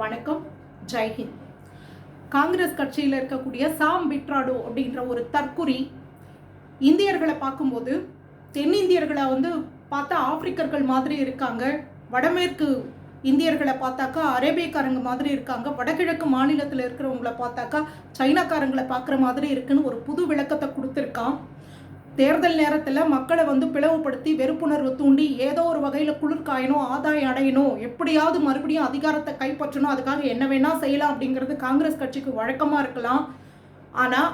வணக்கம் ஜெய்ஹிந்த் காங்கிரஸ் கட்சியில் இருக்கக்கூடிய சாம் பிட்ராடோ அப்படின்ற ஒரு தற்குறி இந்தியர்களை பார்க்கும்போது தென்னிந்தியர்களை வந்து பார்த்தா ஆப்பிரிக்கர்கள் மாதிரி இருக்காங்க வடமேற்கு இந்தியர்களை பார்த்தாக்கா அரேபியக்காரங்க மாதிரி இருக்காங்க வடகிழக்கு மாநிலத்தில் இருக்கிறவங்கள பார்த்தாக்கா சைனாக்காரங்களை பார்க்குற மாதிரி இருக்குன்னு ஒரு புது விளக்கத்தை கொடுத்துருக்கான். தேர்தல் நேரத்தில் மக்களை வந்து பிளவுபடுத்தி வெறுப்புணர்வு தூண்டி ஏதோ ஒரு வகையில் குளிர்காயணும் ஆதாயம் அடையணும் எப்படியாவது மறுபடியும் அதிகாரத்தை கைப்பற்றணும் அதுக்காக என்ன வேணால் செய்யலாம் அப்படிங்கிறது காங்கிரஸ் கட்சிக்கு வழக்கமாக இருக்கலாம். ஆனால்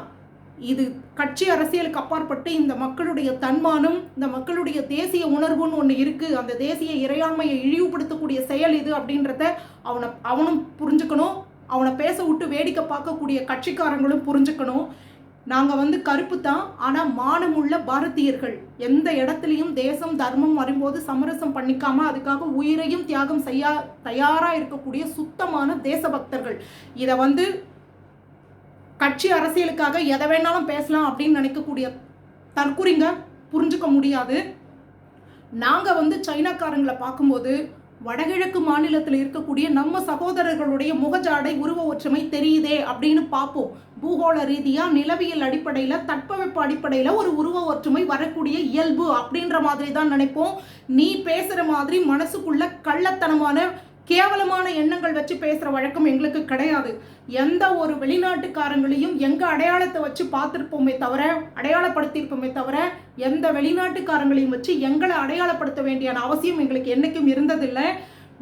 இது கட்சி அரசியலுக்கு அப்பாற்பட்டு இந்த மக்களுடைய தன்மானம் இந்த மக்களுடைய தேசிய உணர்வுன்னு ஒன்று இருக்குது அந்த தேசிய இறையாண்மையை இழிவுபடுத்தக்கூடிய செயல் இது அப்படின்றத அவனை அவனும் புரிஞ்சுக்கணும். அவனை பேச விட்டு வேடிக்கை பார்க்கக்கூடிய கட்சிக்காரங்களும் புரிஞ்சுக்கணும். நாங்கள் வந்து கருப்பு தான் ஆனால் மானமுள்ள பாரதியர்கள். எந்த இடத்துலையும் தேசம் தர்மம் வரும்போது சமரசம் பண்ணிக்காம அதுக்காக உயிரையும் தியாகம் செய்ய தயாராக இருக்கக்கூடிய சுத்தமான தேசபக்தர்கள். இதை வந்து கட்சி அரசியலுக்காக எதை வேணாலும் பேசலாம் அப்படின்னு நினைக்கக்கூடிய தற்குறிங்க புரிஞ்சுக்க முடியாது. நாங்கள் வந்து சைனாக்காரங்களை பார்க்கும்போது வடகிழக்கு மாநிலத்தில் இருக்கக்கூடிய நம்ம சகோதரர்களுடைய முகஜாடை உருவ ஒற்றுமை தெரியுதே அப்படின்னு பார்ப்போம். பூகோள ரீதியாக நிலவியல் அடிப்படையில் தட்பவெப்ப அடிப்படையில் ஒரு உருவ ஒற்றுமை வரக்கூடிய இயல்பு அப்படின்ற மாதிரி தான் நினைப்போம். நீ பேசுகிற மாதிரி மனசுக்குள்ள கள்ளத்தனமான கேவலமான எண்ணங்கள் வச்சு பேசுகிற வழக்கம் எங்களுக்கு கிடையாது. எந்த ஒரு வெளிநாட்டுக்காரங்களையும் எங்கள் அடையாளத்தை வச்சு பார்த்துருப்போமே தவிர அடையாளப்படுத்தியிருப்போமே தவிர எந்த வெளிநாட்டுக்காரங்களையும் வச்சு எங்களை அடையாளப்படுத்த வேண்டிய அவசியம் எங்களுக்கு என்றைக்கும் இருந்ததில்லை.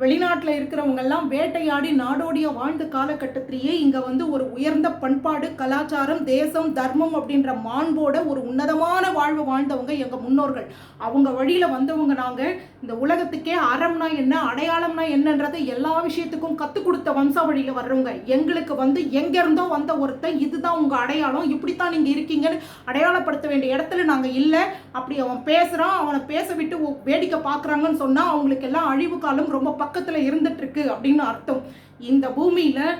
வெளிநாட்டில் இருக்கிறவங்கெல்லாம் வேட்டையாடி நாடோடிய வாழ்ந்த காலகட்டத்திலேயே இங்கே வந்து ஒரு உயர்ந்த பண்பாடு கலாச்சாரம் தேசம் தர்மம் அப்படின்ற மாண்போட ஒரு உன்னதமான வாழ்வு வாழ்ந்தவங்க எங்கள் முன்னோர்கள். அவங்க வழியில் வந்தவங்க நாங்கள் இந்த உலகத்துக்கே அறம்னா என்ன அடையாளம்னா என்னன்றதை எல்லா விஷயத்துக்கும் கற்றுக் கொடுத்த வம்சாவழியில் வர்றவங்க. எங்களுக்கு வந்து எங்கேருந்தோ வந்த ஒருத்தன் இதுதான் உங்கள் அடையாளம் இப்படித்தான் நீங்கள் இருக்கீங்கன்னு அடையாளப்படுத்த வேண்டிய இடத்துல நாங்கள் இல்லை. அப்படி அவன் பேசுகிறான் அவனை பேச விட்டு வேடிக்கை பார்க்குறாங்கன்னு சொன்னால் அவங்களுக்கு எல்லாம் அழிவு காலம் ரொம்ப பக்கத்தில் இருந்துட்டு இருக்கு அப்படின்னு அர்த்தம். இந்த பூமியில்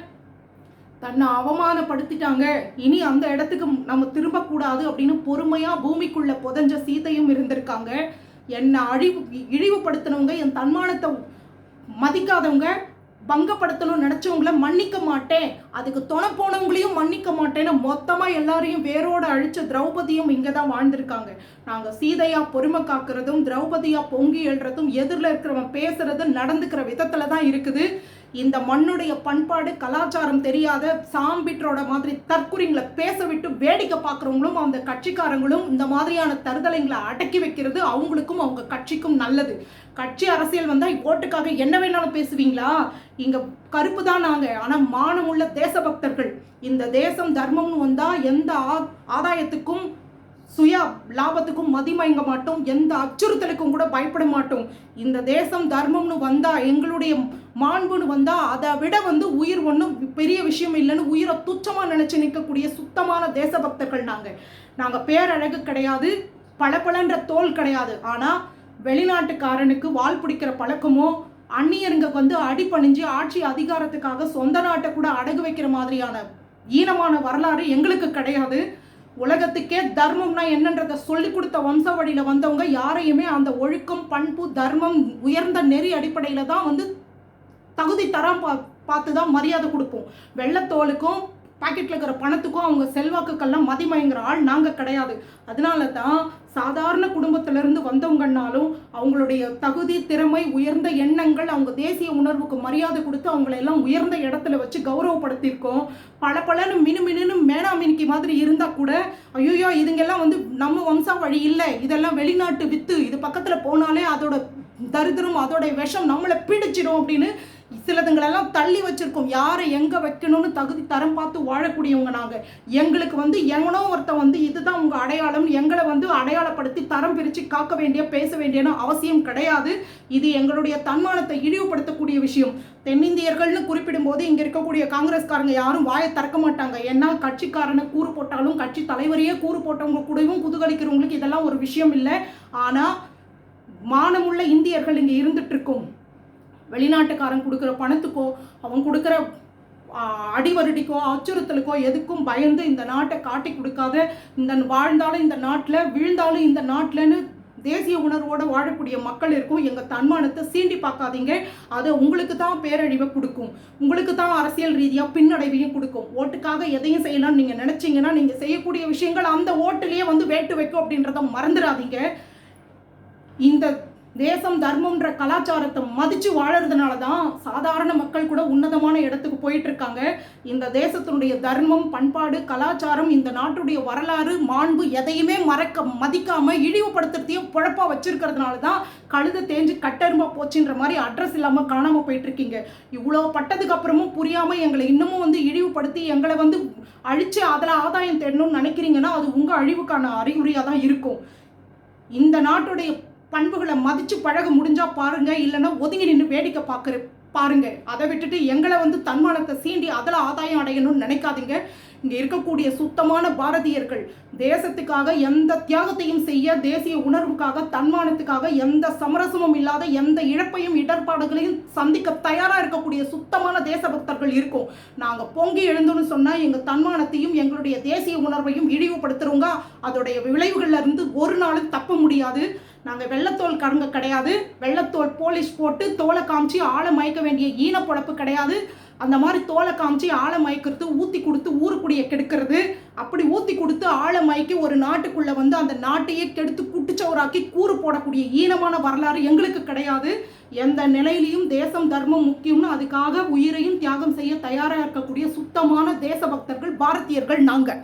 தன்னை அவமானப்படுத்திட்டாங்க. இனி அந்த இடத்துக்கு நம்ம திரும்பக்கூடாது அப்படின்னு பொறுமையாக பூமிக்குள்ள புதஞ்ச சீதையும் இருந்திருக்காங்க. என்னை அழிவு இழிவுபடுத்தினவங்க என் தன்மானத்தை மதிக்காதவங்க பங்கப்படுத்தணும்னு நினச்சவங்கள மன்னிக்க மாட்டேன். அதுக்கு துணை போனவங்களையும் மன்னிக்க மாட்டேன்னு மொத்தமாக எல்லாரையும் வேரோட அழிச்ச திரௌபதியும் இங்கே தான் வாழ்ந்திருக்காங்க. நாங்கள் சீதையா பொறுமை காக்கிறதும் திரௌபதியா பொங்கி எழுறதும் எதிரில் இருக்கிறவன் பேசுறதும் நடந்துக்கிற விதத்தில் தான் இருக்குது. இந்த மண்ணுடைய பண்பாடு கலாச்சாரம் தெரியாத சாம்பிட்ரோட மாதிரி தற்குறிங்களை பேச விட்டு வேடிக்கை பார்க்குறவங்களும் அந்த கட்சிக்காரங்களும் இந்த மாதிரியான தருதலைங்களை அடக்கி வைக்கிறது அவங்களுக்கும் அவங்க கட்சிக்கும் நல்லது. கட்சி அரசியல் வந்தால் ஓட்டுக்காக என்ன வேணாலும் பேசுவீங்களா? இங்கே கருப்பு தான் நாங்கள் ஆனால் மானமுள்ள தேசபக்தர்கள். இந்த தேசம் தர்மம்னு வந்தால் எந்த ஆ- ஆதாயத்துக்கும் சுய லாபத்துக்கும் மதிமயங்க மாட்டோம். எந்த அச்சுறுத்தலுக்கும் கூட பயப்பட மாட்டோம். இந்த தேசம் தர்மம்னு வந்தா எங்களுடைய மாண்புன்னு வந்தா அதை விட வந்து உயிர் ஒன்றும் பெரிய விஷயம் இல்லைன்னு உயிரை துச்சமாக நினைச்சு நிற்கக்கூடிய சுத்தமான தேசபக்தர்கள் நாங்கள். நாங்கள் பேரழகு கிடையாது பளபளன்ற தோல் கிடையாது. ஆனால் வெளிநாட்டுக்காரனுக்கு வால் பிடிக்கிற பழக்கமோ அந்நியருங்க வந்து அடிபணிஞ்சு ஆட்சி அதிகாரத்துக்காக சொந்த நாட்டை கூட அடகு வைக்கிற மாதிரியான ஈனமான வரலாறு எங்களுக்கு கிடையாது. உலகத்துக்கே தர்மம்னா என்னன்றதை சொல்லி கொடுத்த வம்சாவழியில் வந்தவங்க யாரையுமே அந்த ஒழுக்கம் பண்பு தர்மம் உயர்ந்த நெறி அடிப்படையில் தான் வந்து தகுதி தரம் பா பார்த்து தான் மரியாதை கொடுப்போம். வெள்ளத்தோலுக்கும் பாக்கெட்டில் இருக்கிற பணத்துக்கும் அவங்க செல்வாக்குக்கெல்லாம் மதிமயங்கிற ஆள் நாங்கள் கிடையாது. அதனால தான் சாதாரண குடும்பத்திலிருந்து வந்தவங்கன்னாலும் அவங்களுடைய தகுதி திறமை உயர்ந்த எண்ணங்கள் அவங்க தேசிய உணர்வுக்கு மரியாதை கொடுத்து அவங்கள எல்லாம் உயர்ந்த இடத்துல வச்சு கௌரவப்படுத்தியிருக்கோம். பல பலன்னு மினு மினுன்னு மேனா மினிக்கு மாதிரி இருந்தால் கூட ஐயோயோ இதுங்கெல்லாம் வந்து நம்ம வம்சா வழி இல்லை. இதெல்லாம் வெளிநாட்டு வித்து. இது பக்கத்தில் போனாலே அதோட தரித்திரம் அதோட விஷம் நம்மளை பிடிச்சிடும் அப்படின்னு சிலதுங்களெல்லாம் தள்ளி வச்சிருக்கோம். யாரை எங்கே வைக்கணும்னு தகுதி தரம் பார்த்து வாழக்கூடியவங்க நாங்கள் எங்களுக்கு வந்து எவனோ ஒருத்தன் வந்து இதுதான் உங்கள் அடையாளம் எங்களை வந்து அடையாளப்படுத்தி தரம் பிரித்து காக்க வேண்டிய பேச வேண்டியன்னு அவசியம் கிடையாது. இது எங்களுடைய தன்மானத்தை இழிவுபடுத்தக்கூடிய விஷயம். தென்னிந்தியர்கள்னு குறிப்பிடும்போது இங்கே இருக்கக்கூடிய காங்கிரஸ்காரங்க யாரும் வாயை திறக்க மாட்டாங்க. ஏன்னா கட்சிக்காரனை கூறு போட்டாலும் கட்சி தலைவரையே கூறு போட்டவங்க கூடவும் குதுகலிக்கிறவங்களுக்கு இதெல்லாம் ஒரு விஷயம் இல்லை. ஆனால் மானமுள்ள இந்தியர்கள் இங்கே இருந்துட்டு இருக்கோம். வெளிநாட்டுக்காரன் கொடுக்குற பணத்துக்கோ அவன் கொடுக்குற அடிவருடிக்கோ அச்சுறுத்தலுக்கோ எதுக்கும் பயந்து இந்த நாட்டை காட்டி கொடுக்காத இந்த வாழ்ந்தாலும் இந்த நாட்டில் வீழ்ந்தாலும் இந்த நாட்டில்னு தேசிய உணர்வோடு வாழக்கூடிய மக்கள் இருக்கும். எங்கள் தன்மானத்தை சீண்டி பார்க்காதீங்க. அது உங்களுக்கு தான் பேரழிவை கொடுக்கும். உங்களுக்கு தான் அரசியல் ரீதியாக பின்னடைவையும் கொடுக்கும். ஓட்டுக்காக எதையும் செய்யலாம்னு நீங்கள் நினச்சிங்கன்னா நீங்கள் செய்யக்கூடிய விஷயங்கள் அந்த ஓட்டுலேயே வந்து வேட்டு வைக்கும் அப்படின்றத மறந்துடாதீங்க. இந்த தேசம் தர்மம்ன்ற கலாச்சாரத்தை மதித்து வாழறதுனால தான் சாதாரண மக்கள் கூட உன்னதமான இடத்துக்கு போயிட்டு இருக்காங்க இந்த தேசத்தினுடைய தர்மம் பண்பாடு கலாச்சாரம் இந்த நாட்டுடைய வரலாறு மாண்பு எதையுமே மறக்க மதிக்காம இழிவுபடுத்துறதையும் பொழப்பா வச்சிருக்கிறதுனால தான் கழுத தேஞ்சு கட்டெரும்பா போச்சுன்ற மாதிரி அட்ரஸ் இல்லாமல் காணாமல் போயிட்டு இருக்கீங்க இவ்வளோ பட்டதுக்கு அப்புறமும் புரியாமல் எங்களை இன்னமும் வந்து இழிவுபடுத்தி எங்களை வந்து அழிச்சு அதில் ஆதாயம் தேடணும்னு நினைக்கிறீங்கன்னா அது உங்கள் அழிவுக்கான அறிகுறியாக தான் இருக்கும். இந்த நாட்டுடைய பண்புகளை மதித்து பழக முடிஞ்சால் பாருங்க இல்லைன்னா ஒதுங்கி நின்று வேடிக்கை பார்க்குற பாருங்க. அதை விட்டுட்டு எங்களை வந்து தன்மானத்தை சீண்டி அதில் ஆதாயம் அடையணும்னு நினைக்காதீங்க. இங்கே இருக்கக்கூடிய சுத்தமான பாரதியர்கள் தேசத்துக்காக எந்த தியாகத்தையும் செய்ய தேசிய உணர்வுக்காக தன்மானத்துக்காக எந்த சமரசமும் இல்லாத எந்த இழப்பையும் இடர்பாடுகளையும் சந்திக்க தயாராக இருக்கக்கூடிய சுத்தமான தேசபக்தர்கள் இருக்கும். நாங்கள் பொங்கி எழுந்தோன்னு சொன்னால் எங்கள் தன்மானத்தையும் எங்களுடைய தேசிய உணர்வையும் இழிவுபடுத்துறவங்க அதோடைய விளைவுகளில் இருந்து ஒரு நாளும் தப்ப முடியாது. நாங்கள் வெள்ளத்தோல் கடங்க கிடையாது. வெள்ளத்தோல் போலீஸ் போட்டு தோலை காமிச்சு ஆளை மயக்க வேண்டிய ஈன பொழப்பு கிடையாது. அந்த மாதிரி தோலை காமிச்சு ஆளை மயக்கிறது ஊற்றி கொடுத்து ஊருக்குடியை கெடுக்கிறது. அப்படி ஊற்றி கொடுத்து ஆளை மயக்கி ஒரு நாட்டுக்குள்ளே வந்து அந்த நாட்டையே கெடுத்து குட்டிச்சவராக்கி கூறு போடக்கூடிய ஈனமான வரலாறு எங்களுக்கு கிடையாது. எந்த நிலையிலையும் தேசம் தர்மம் முக்கியம்னு அதுக்காக உயிரையும் தியாகம் செய்ய தயாராக இருக்கக்கூடிய சுத்தமான தேசபக்தர்கள் பாரதியர்கள் நாங்கள்